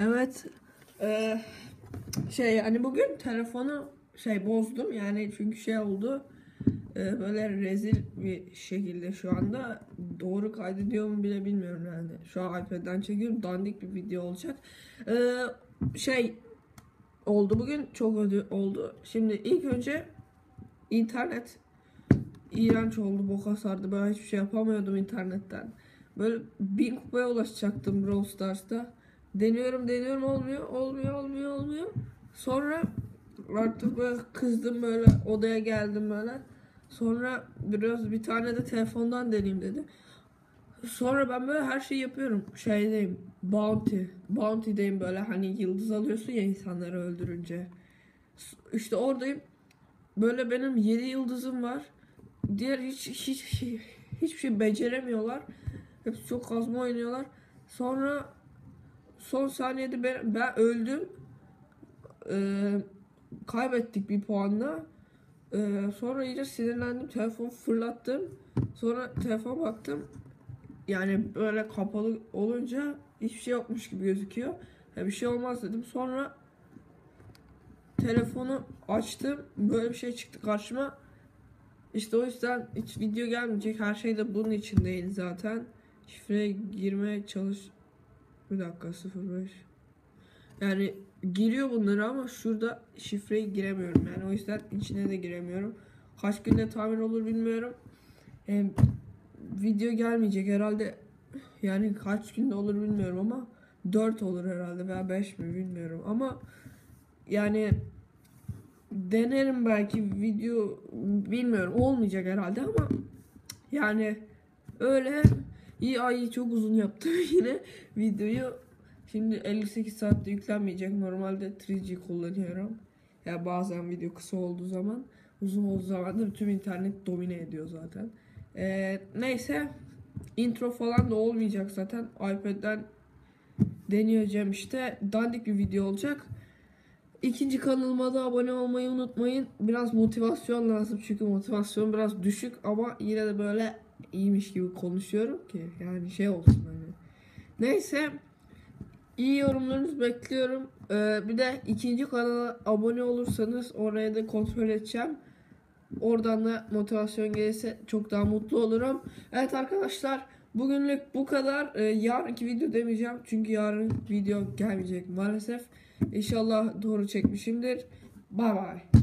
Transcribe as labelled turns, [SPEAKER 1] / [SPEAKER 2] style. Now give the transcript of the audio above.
[SPEAKER 1] Evet. eee, şey hani bugün telefonu şey bozdum yani çünkü şey oldu. eee, böyle rezil bir şekilde şu anda doğru kaydediyor mu bile bilmiyorum yani. Şu an iPad'den çekiyorum. Dandik bir video olacak. Eee, şey oldu bugün çok ödü oldu. Şimdi ilk önce internet iğrenç oldu. Boka sardı. Ben hiçbir şey yapamıyordum internetten. Böyle bin kupaya ulaşacaktım Brawl Stars'ta. Deniyorum deniyorum olmuyor olmuyor olmuyor olmuyor. Sonra artık böyle kızdım böyle odaya geldim böyle. Sonra biraz bir tane de telefondan deneyeyim dedi. Sonra ben böyle her şeyi yapıyorum. Şeydeyim. Bounty. Bounty'deyim böyle hani yıldız alıyorsun ya insanları öldürünce. İşte oradayım. Böyle benim 7 yıldızım var. Diğer hiç hiç hiç- hiçbir şey beceremiyorlar. Hepsi çok kazma oynuyorlar. Sonra son saniyede ben, ben öldüm. Ee, kaybettik bir puanla. Ee, sonra iyice sinirlendim. Telefonu fırlattım. Sonra telefona baktım. Yani böyle kapalı olunca hiçbir şey yokmuş gibi gözüküyor. Ya bir şey olmaz dedim. Sonra telefonu açtım. Böyle bir şey çıktı karşıma. İşte o yüzden hiç video gelmeyecek. Her şey de bunun için değil zaten. Şifreye girmeye çalış. Bir dakika 05. Yani giriyor bunları ama şurada şifreye giremiyorum. Yani o yüzden içine de giremiyorum. Kaç günde tamir olur bilmiyorum. Hem video gelmeyecek herhalde. Yani kaç günde olur bilmiyorum ama 4 olur herhalde veya 5 mi bilmiyorum ama yani denerim belki video bilmiyorum olmayacak herhalde ama yani öyle iyi ay çok uzun yaptım yine videoyu. Şimdi 58 saatte yüklenmeyecek. Normalde 3G kullanıyorum. Ya bazen video kısa olduğu zaman uzun olduğu zaman da tüm internet domine ediyor zaten. Ee, neyse intro falan da olmayacak zaten. iPad'den deneyeceğim işte. Dandik bir video olacak. İkinci kanalıma da abone olmayı unutmayın. Biraz motivasyon lazım çünkü motivasyon biraz düşük ama yine de böyle iyiymiş gibi konuşuyorum ki yani şey olsun hani. Neyse iyi yorumlarınızı bekliyorum. Ee, bir de ikinci kanala abone olursanız oraya da kontrol edeceğim. Oradan da motivasyon gelirse çok daha mutlu olurum. Evet arkadaşlar bugünlük bu kadar. Ee, yarınki video demeyeceğim çünkü yarın video gelmeyecek maalesef. İnşallah doğru çekmişimdir. Bay bay.